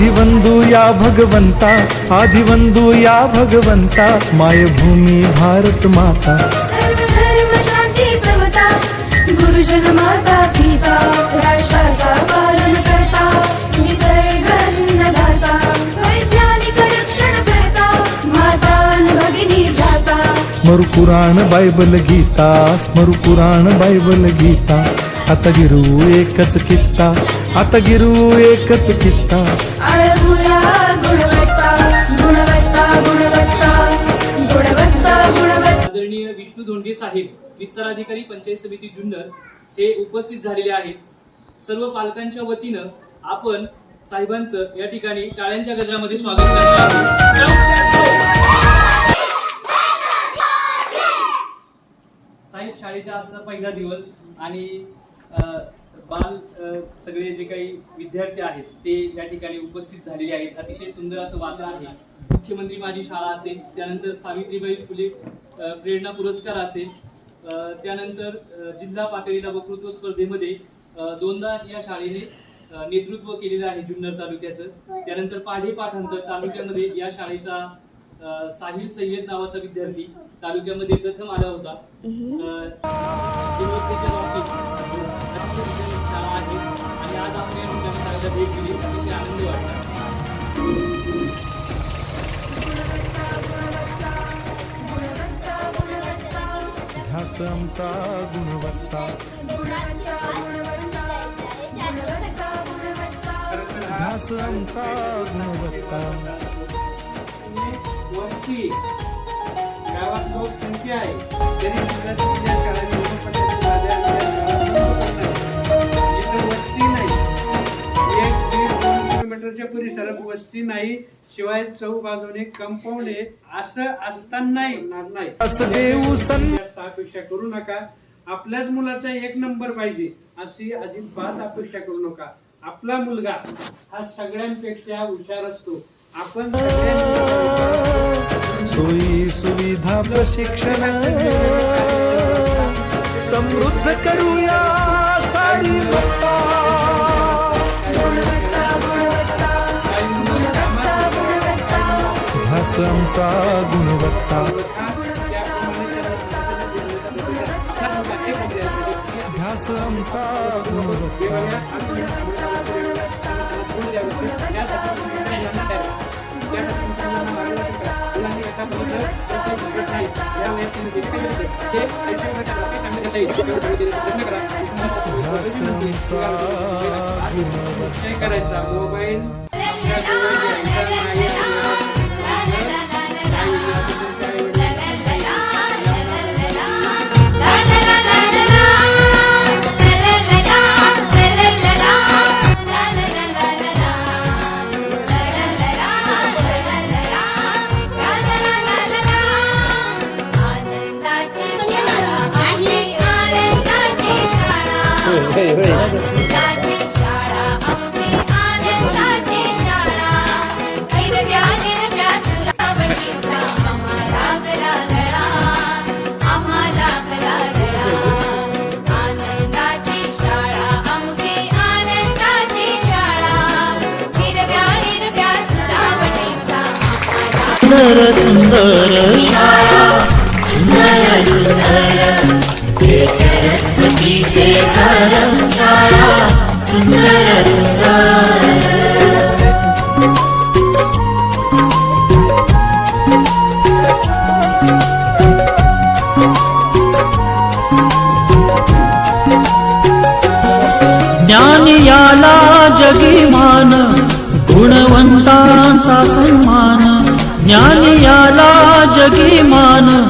आदिवंदू या भगवंता आदिवंदू या भगवंता मायभूमी भारत माता। सर्व धर्म शांती समता गुरुजन माता पिता राष्ट्राचा पालन करता निसर्गन्नदाता वैज्ञानिक रक्षण करता माता न भगिनी भ्राता। स्मरु पुराण बायबल गीता स्मरु पुराण बायबल गीता। आता गिरू एकच कित्ता आता गिरू एकच कित्ता. आळगुया गुणवत्ता गुणवत्ता गुणवत्ता गुणवत्ता गुणवत्ता. आदरणीय विष्णू धोंडे साहेब विस्तार अधिकारी पंचायत समिती जुन्नर हे उपस्थित झालेले आहेत. सर्व पालकांच्या वतीनं आपण साहेबांचं या ठिकाणी टाळ्यांच्या गजरामध्ये स्वागत करणार आहोत. साहेब शाळेचा आजचा पहिला दिवस आणि बाल सगळे जे काही विद्यार्थी आहेत ते या ठिकाणी उपस्थित झालेले आहेत. अतिशय सुंदर असं वातावरण आहे. मुख्यमंत्री माझी शाळा असेल त्यानंतर सावित्रीबाई फुले प्रेरणा पुरस्कार असेल त्यानंतर जिल्हा पातळीला वक्तृत्व स्पर्धेमध्ये दोनदा या शाळेने नेतृत्व केलेलं आहे जुन्नर तालुक्याचं. त्यानंतर पाढे पाठांतर तालुक्यामध्ये या शाळेचा साहिल सय्यद नावाचा विद्यार्थी तालुक्यामध्ये प्रथम आला होता. शाळा आहे आणि आज आपण या ठिकाणी शाळेला भेट दिली अतिशय वाटला गुणवत्ता. आमचा गुणवत्ता गुणवत्ता ध्यास आमचा गुणवत्ता वस्ती गावात लोकसंख्या आहे तरी किलोमीटरच्या वस्ती नाही शिवाय चौबाजूने कंपाऊंड आहे असं असतानाही होणार नाही. अपेक्षा करू नका. आपल्याच मुलाचा एक नंबर पाहिजे अशी अजिबात अपेक्षा करू नका. आपला मुलगा हा सगळ्यांपेक्षा हुशार असतो. आपण सोयी सुविधा प्रशिक्षण समृद्ध करूया. आमचा गुणवत्ता. ध्यास आमचा गुणवत्ता. करायचा? मोबाईल? सुरावटीचा आम्हाला सुंदर सुंदर शाळा सुंदर सुंदर ज्ञानया ला जगिमान गुणवन्ता सन्मान. ज्ञानियाला जगिमान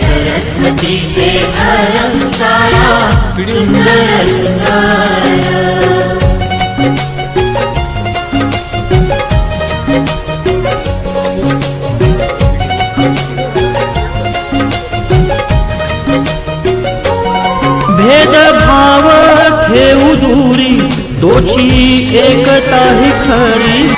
सरस्वती के अलंकारा सुंदर सुंदर ભાવ ખેવું દૂરી દોષી એકતા હિ ખરી